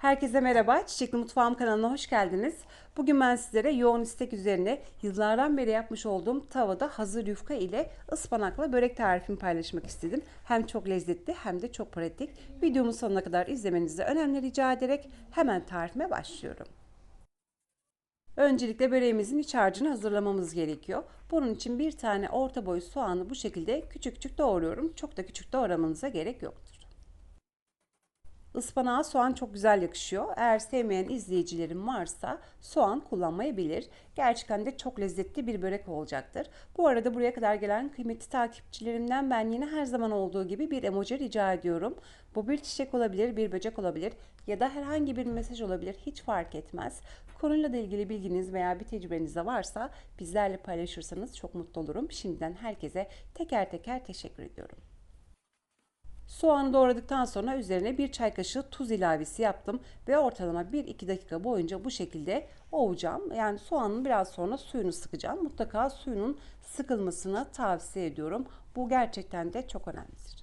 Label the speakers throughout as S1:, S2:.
S1: Herkese merhaba, Çiçekli Mutfağım kanalına hoş geldiniz. Bugün ben sizlere yoğun istek üzerine yıllardan beri yapmış olduğum tavada hazır yufka ile ıspanakla börek tarifimi paylaşmak istedim. Hem çok lezzetli hem de çok pratik. Videomun sonuna kadar izlemenizi önemli rica ederek hemen tarifime başlıyorum. Öncelikle böreğimizin iç harcını hazırlamamız gerekiyor. Bunun için bir tane orta boy soğanı bu şekilde küçük küçük doğruyorum. Çok da küçük doğramanıza gerek yoktur. Ispanağa soğan çok güzel yakışıyor. Eğer sevmeyen izleyicilerim varsa soğan kullanmayabilir. Gerçekten de çok lezzetli bir börek olacaktır. Bu arada buraya kadar gelen kıymetli takipçilerimden ben yine her zaman olduğu gibi bir emoji rica ediyorum. Bu bir çiçek olabilir, bir böcek olabilir ya da herhangi bir mesaj olabilir. Hiç fark etmez. Konuyla da ilgili bilginiz veya bir tecrübeniz de varsa bizlerle paylaşırsanız çok mutlu olurum. Şimdiden herkese teker teker teşekkür ediyorum. Soğanı doğradıktan sonra üzerine bir çay kaşığı tuz ilavesi yaptım ve ortalama 1-2 dakika boyunca bu şekilde ovacağım. Yani soğanın biraz sonra suyunu sıkacağım. Mutlaka suyunun sıkılmasını tavsiye ediyorum. Bu gerçekten de çok önemlidir.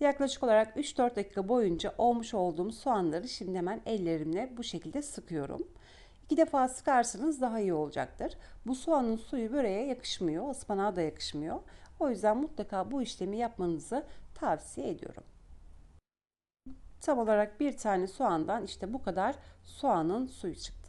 S1: Yaklaşık olarak 3-4 dakika boyunca olmuş olduğum soğanları şimdi hemen ellerimle bu şekilde sıkıyorum. İki defa sıkarsanız daha iyi olacaktır. Bu soğanın suyu böreğe yakışmıyor, ıspanağa da yakışmıyor. O yüzden mutlaka bu işlemi yapmanızı tavsiye ediyorum. Tam olarak bir tane soğandan işte bu kadar soğanın suyu çıktı.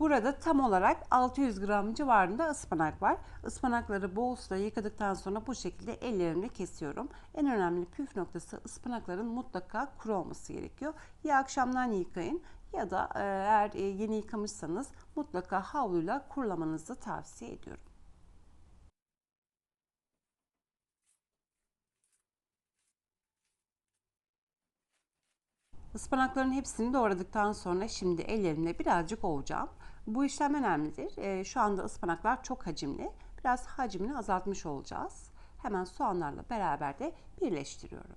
S1: Burada tam olarak 600 gram civarında ıspanak var. Ispanakları bol suda yıkadıktan sonra bu şekilde ellerimle kesiyorum. En önemli püf noktası ıspanakların mutlaka kuru olması gerekiyor. Ya akşamdan yıkayın ya da e, eğer e, yeni yıkamışsanız mutlaka havluyla kurulamanızı tavsiye ediyorum. Ispanakların hepsini doğradıktan sonra şimdi ellerimle birazcık ovacağım. Bu işlem önemlidir. E, şu anda ıspanaklar çok hacimli. Biraz hacmini azaltmış olacağız. Hemen soğanlarla beraber de birleştiriyorum.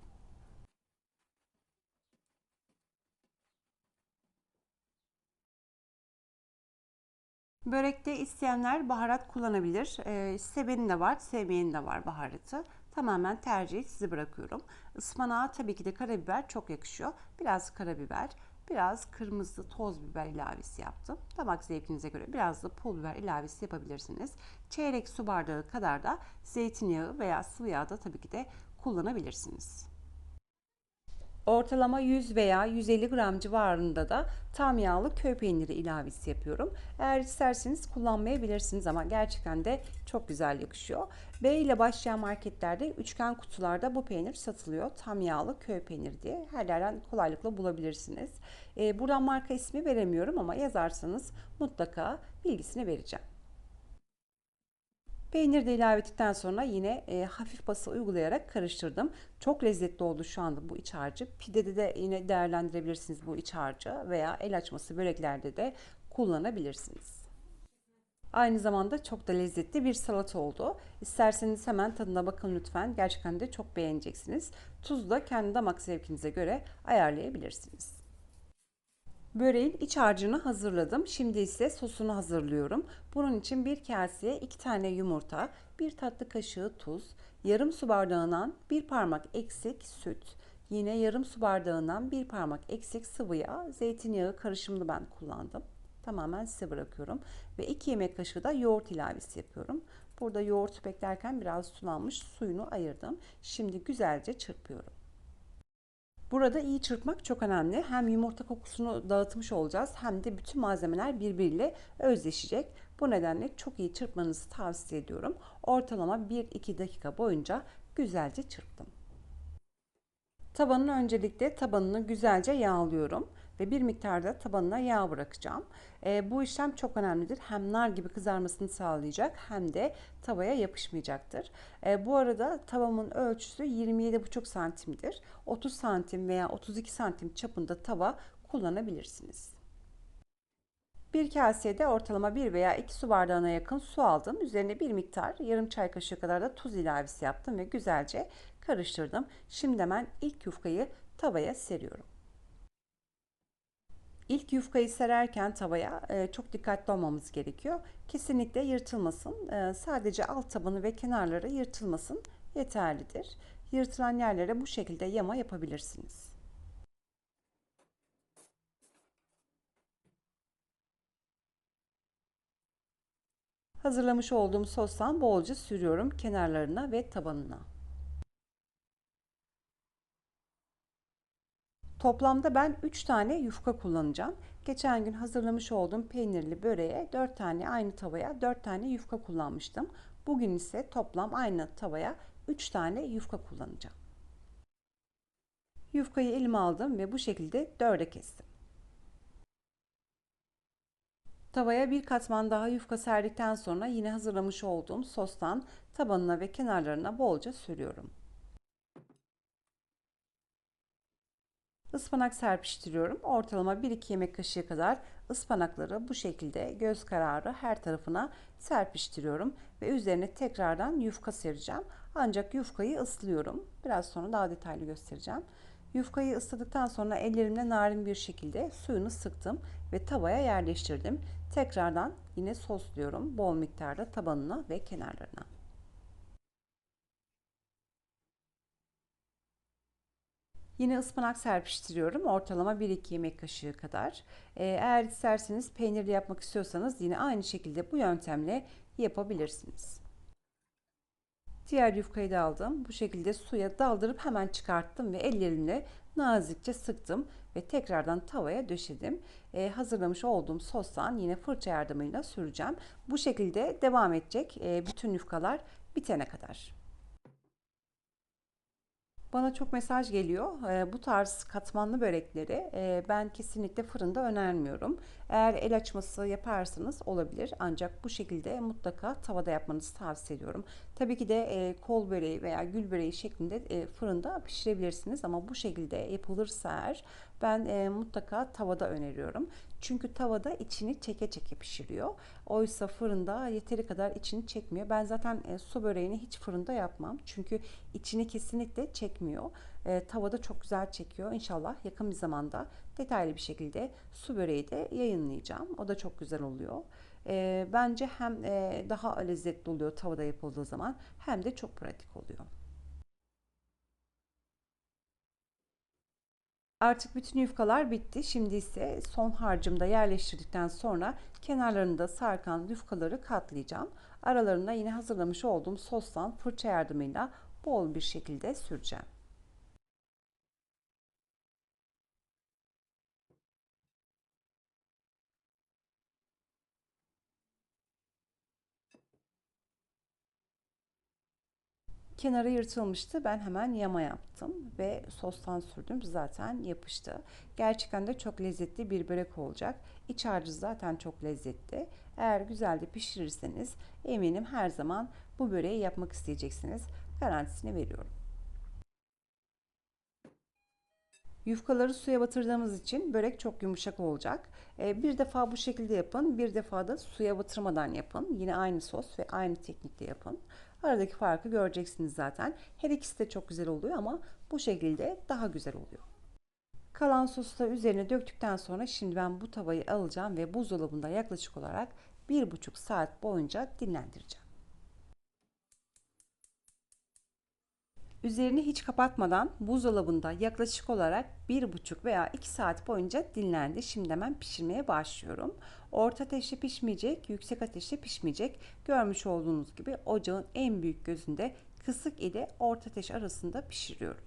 S1: Börekte isteyenler baharat kullanabilir. E, seveni de var, sevmeyeni de var baharatı. Tamamen tercihi size bırakıyorum. Ispanağa tabii ki de karabiber çok yakışıyor. Biraz karabiber, biraz kırmızı toz biber ilavesi yaptım. Damak zevkinize göre biraz da pul biber ilavesi yapabilirsiniz. Çeyrek su bardağı kadar da zeytinyağı veya sıvı yağ da tabii ki de kullanabilirsiniz. Ortalama 100 veya 150 gram civarında da tam yağlı köy peyniri ilavesi yapıyorum. Eğer isterseniz kullanmayabilirsiniz ama gerçekten de çok güzel yakışıyor. B ile başlayan marketlerde üçgen kutularda bu peynir satılıyor. Tam yağlı köy peyniri diye her yerden kolaylıkla bulabilirsiniz. Ee, buradan marka ismi veremiyorum ama yazarsanız mutlaka bilgisini vereceğim. Peynir de ilave ettikten sonra yine e, hafif bası uygulayarak karıştırdım. Çok lezzetli oldu şu anda bu iç harcı. Pidede de yine değerlendirebilirsiniz bu iç harcı veya el açması böreklerde de kullanabilirsiniz. Aynı zamanda çok da lezzetli bir salata oldu. İsterseniz hemen tadına bakın lütfen. Gerçekten de çok beğeneceksiniz. Tuzu da kendi damak zevkinize göre ayarlayabilirsiniz. Böreğin iç harcını hazırladım. Şimdi ise sosunu hazırlıyorum. Bunun için bir kaseye iki tane yumurta, bir tatlı kaşığı tuz, yarım su bardağından bir parmak eksik süt, yine yarım su bardağından bir parmak eksik sıvı yağ, zeytinyağı karışımını ben kullandım. Tamamen size bırakıyorum. Ve 2 yemek kaşığı da yoğurt ilavesi yapıyorum. Burada yoğurt beklerken biraz sulanmış suyunu ayırdım. Şimdi güzelce çırpıyorum. Burada iyi çırpmak çok önemli. Hem yumurta kokusunu dağıtmış olacağız hem de bütün malzemeler birbiriyle özleşecek. Bu nedenle çok iyi çırpmanızı tavsiye ediyorum. Ortalama 1-2 dakika boyunca güzelce çırptım. Tabanın öncelikle tabanını güzelce yağlıyorum ve bir miktarda tabanına yağ bırakacağım. E, bu işlem çok önemlidir. Hem nar gibi kızarmasını sağlayacak hem de tavaya yapışmayacaktır. E, bu arada tavamın ölçüsü 27,5 santimdir. 30 santim veya 32 santim çapında tava kullanabilirsiniz. Bir kaseye de ortalama 1 veya 2 su bardağına yakın su aldım. Üzerine bir miktar yarım çay kaşığı kadar da tuz ilavesi yaptım ve güzelce karıştırdım. Şimdi hemen ilk yufkayı tavaya seriyorum. İlk yufkayı sererken tavaya e, çok dikkatli olmamız gerekiyor. Kesinlikle yırtılmasın. E, sadece alt tabanı ve kenarları yırtılmasın yeterlidir. Yırtılan yerlere bu şekilde yama yapabilirsiniz. Hazırlamış olduğum sostan bolca sürüyorum kenarlarına ve tabanına. Toplamda ben 3 tane yufka kullanacağım. Geçen gün hazırlamış olduğum peynirli böreğe 4 tane aynı tavaya 4 tane yufka kullanmıştım. Bugün ise toplam aynı tavaya 3 tane yufka kullanacağım. Yufkayı elime aldım ve bu şekilde dörde kestim. Tavaya bir katman daha yufka serdikten sonra yine hazırlamış olduğum sostan tabanına ve kenarlarına bolca sürüyorum. Ispanak serpiştiriyorum. Ortalama 1-2 yemek kaşığı kadar ıspanakları bu şekilde göz kararı her tarafına serpiştiriyorum ve üzerine tekrardan yufka sereceğim. Ancak yufkayı ıslıyorum. Biraz sonra daha detaylı göstereceğim. Yufkayı ısladıktan sonra ellerimle narin bir şekilde suyunu sıktım ve tavaya yerleştirdim. Tekrardan yine sosluyorum bol miktarda tabanına ve kenarlarına. Yine ıspanak serpiştiriyorum. Ortalama 1-2 yemek kaşığı kadar. Ee, eğer isterseniz peynirli yapmak istiyorsanız yine aynı şekilde bu yöntemle yapabilirsiniz. Diğer yufkayı da aldım. Bu şekilde suya daldırıp hemen çıkarttım ve ellerimle nazikçe sıktım ve tekrardan tavaya döşedim. Ee, hazırlamış olduğum sostan yine fırça yardımıyla süreceğim. Bu şekilde devam edecek e, bütün yufkalar bitene kadar. Bana çok mesaj geliyor. E, bu tarz katmanlı börekleri e, ben kesinlikle fırında önermiyorum. Eğer el açması yaparsanız olabilir. Ancak bu şekilde mutlaka tavada yapmanızı tavsiye ediyorum. Tabii ki de e, kol böreği veya gül böreği şeklinde e, fırında pişirebilirsiniz. Ama bu şekilde yapılırsa eğer ben e, mutlaka tavada öneriyorum. Çünkü tavada içini çeke çeke pişiriyor. Oysa fırında yeteri kadar içini çekmiyor. Ben zaten e, su böreğini hiç fırında yapmam. Çünkü içini kesinlikle çekmiyor. E, tavada çok güzel çekiyor. İnşallah yakın bir zamanda detaylı bir şekilde su böreği de yayınlayacağım. O da çok güzel oluyor. E, bence hem e, daha lezzetli oluyor tavada yapıldığı zaman hem de çok pratik oluyor. Artık bütün yufkalar bitti. Şimdi ise son harcımda yerleştirdikten sonra kenarlarında sarkan yufkaları katlayacağım. Aralarına yine hazırlamış olduğum sostan fırça yardımıyla bol bir şekilde süreceğim. Kenarı yırtılmıştı. Ben hemen yama yaptım ve sostan sürdüm. Zaten yapıştı. Gerçekten de çok lezzetli bir börek olacak. İç harcı zaten çok lezzetli. Eğer güzel de pişirirseniz eminim her zaman bu böreği yapmak isteyeceksiniz. Garantisini veriyorum. Yufkaları suya batırdığımız için börek çok yumuşak olacak. Ee, bir defa bu şekilde yapın, bir defa da suya batırmadan yapın. Yine aynı sos ve aynı teknikte yapın. Aradaki farkı göreceksiniz zaten. Her ikisi de çok güzel oluyor ama bu şekilde daha güzel oluyor. Kalan sosu da üzerine döktükten sonra şimdi ben bu tavayı alacağım ve buzdolabında yaklaşık olarak bir buçuk saat boyunca dinlendireceğim. Üzerini hiç kapatmadan buzdolabında yaklaşık olarak bir buçuk veya iki saat boyunca dinlendi. Şimdi hemen pişirmeye başlıyorum. Orta ateşte pişmeyecek, yüksek ateşte pişmeyecek. Görmüş olduğunuz gibi ocağın en büyük gözünde kısık ile orta ateş arasında pişiriyorum.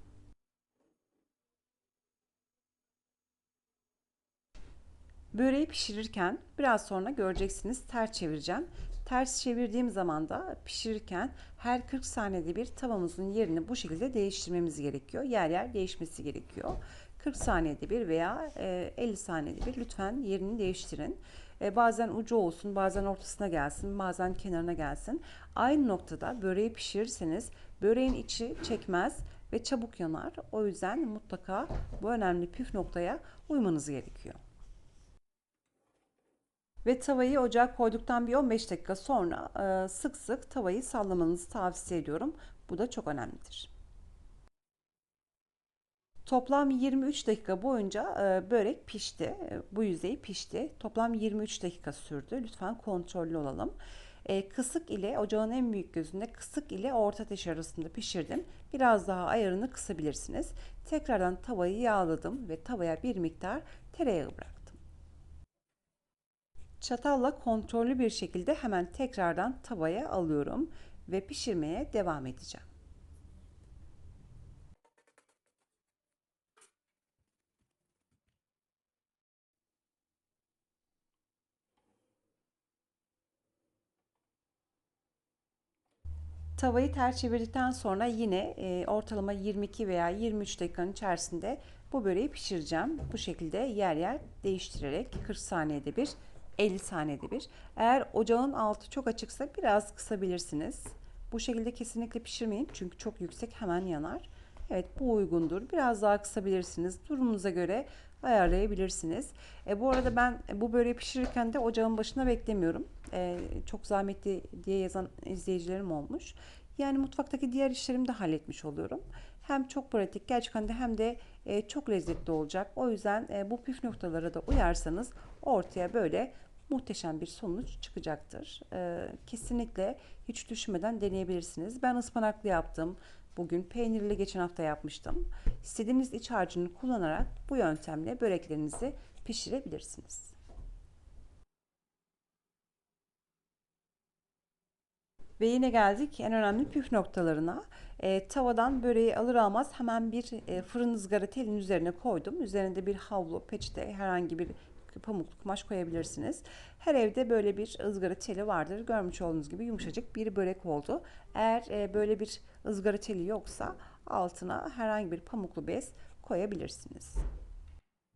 S1: Böreği pişirirken biraz sonra göreceksiniz ters çevireceğim. Ters çevirdiğim zaman da pişirirken her 40 saniyede bir tavamızın yerini bu şekilde değiştirmemiz gerekiyor. Yer yer değişmesi gerekiyor. 40 saniyede bir veya 50 e, saniyede bir lütfen yerini değiştirin. E, bazen ucu olsun, bazen ortasına gelsin, bazen kenarına gelsin. Aynı noktada böreği pişirirseniz böreğin içi çekmez ve çabuk yanar. O yüzden mutlaka bu önemli püf noktaya uymanız gerekiyor. Ve tavayı ocağa koyduktan bir 15 dakika sonra e, sık sık tavayı sallamanızı tavsiye ediyorum. Bu da çok önemlidir. Toplam 23 dakika boyunca e, börek pişti. E, bu yüzeyi pişti. Toplam 23 dakika sürdü. Lütfen kontrollü olalım. Kısık ile ocağın en büyük gözünde kısık ile orta ateş arasında pişirdim. Biraz daha ayarını kısabilirsiniz. Tekrardan tavayı yağladım ve tavaya bir miktar tereyağı bıraktım. Çatalla kontrollü bir şekilde hemen tekrardan tavaya alıyorum ve pişirmeye devam edeceğim. Tavayı ters çevirdikten sonra yine e, ortalama 22 veya 23 dakikanın içerisinde bu böreği pişireceğim. Bu şekilde yer yer değiştirerek 40 saniyede bir, 50 saniyede bir. Eğer ocağın altı çok açıksa biraz kısabilirsiniz. Bu şekilde kesinlikle pişirmeyin çünkü çok yüksek hemen yanar. Evet bu uygundur. Biraz daha kısabilirsiniz. Durumunuza göre ayarlayabilirsiniz. E, bu arada ben bu böreği pişirirken de ocağın başına beklemiyorum. E, çok zahmetli diye yazan izleyicilerim olmuş. Yani mutfaktaki diğer işlerimi de halletmiş oluyorum. Hem çok pratik gerçekten de hem de e, çok lezzetli olacak. O yüzden e, bu püf noktalara da uyarsanız ortaya böyle muhteşem bir sonuç çıkacaktır. E, kesinlikle hiç düşünmeden deneyebilirsiniz. Ben ıspanaklı yaptım. Bugün peynirli geçen hafta yapmıştım. İstediğiniz iç harcını kullanarak bu yöntemle böreklerinizi pişirebilirsiniz. Ve yine geldik en önemli püf noktalarına. E, tavadan böreği alır almaz hemen bir e, fırın ızgara telin üzerine koydum. Üzerinde bir havlu, peçete, herhangi bir pamuklu kumaş koyabilirsiniz. Her evde böyle bir ızgara teli vardır. Görmüş olduğunuz gibi yumuşacık bir börek oldu. Eğer e, böyle bir ızgara teli yoksa altına herhangi bir pamuklu bez koyabilirsiniz.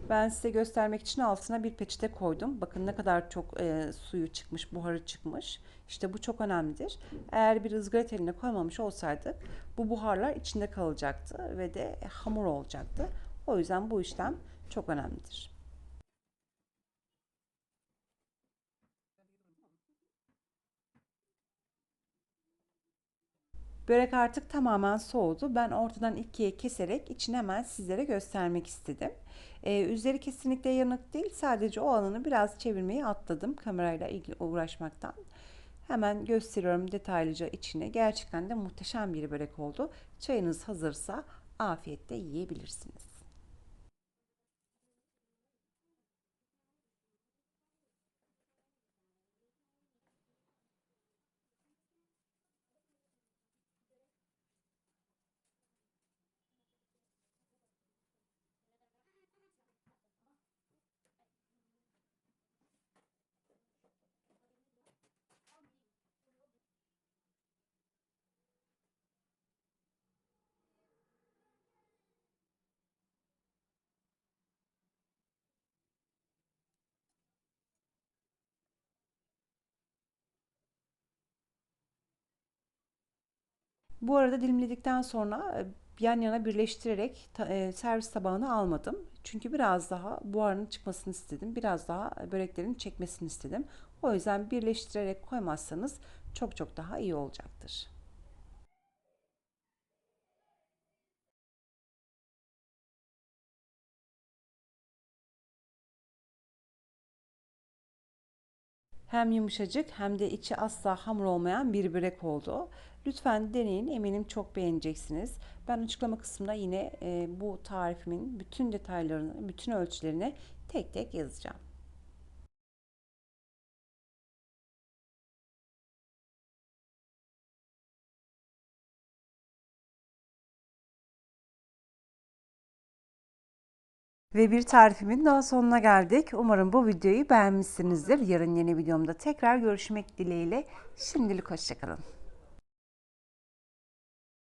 S1: Ben size göstermek için altına bir peçete koydum. Bakın ne kadar çok e, suyu çıkmış, buharı çıkmış. İşte bu çok önemlidir. Eğer bir ızgara teline koymamış olsaydık bu buharlar içinde kalacaktı ve de hamur olacaktı. O yüzden bu işlem çok önemlidir. Börek artık tamamen soğudu. Ben ortadan ikiye keserek içini hemen sizlere göstermek istedim. Ee, üzeri kesinlikle yanık değil. Sadece o alanı biraz çevirmeyi atladım kamerayla ilgili uğraşmaktan. Hemen gösteriyorum detaylıca içini. Gerçekten de muhteşem bir börek oldu. Çayınız hazırsa afiyetle yiyebilirsiniz. Bu arada dilimledikten sonra e, yan yana birleştirerek e, servis tabağına almadım. Çünkü biraz daha buharının çıkmasını istedim. Biraz daha böreklerin çekmesini istedim. O yüzden birleştirerek koymazsanız çok çok daha iyi olacaktır. Hem yumuşacık hem de içi asla hamur olmayan bir börek oldu. Lütfen deneyin eminim çok beğeneceksiniz. Ben açıklama kısmında yine e, bu tarifimin bütün detaylarını, bütün ölçülerini tek tek yazacağım. Ve bir tarifimin daha sonuna geldik. Umarım bu videoyu beğenmişsinizdir. Yarın yeni videomda tekrar görüşmek dileğiyle. Şimdilik hoşçakalın.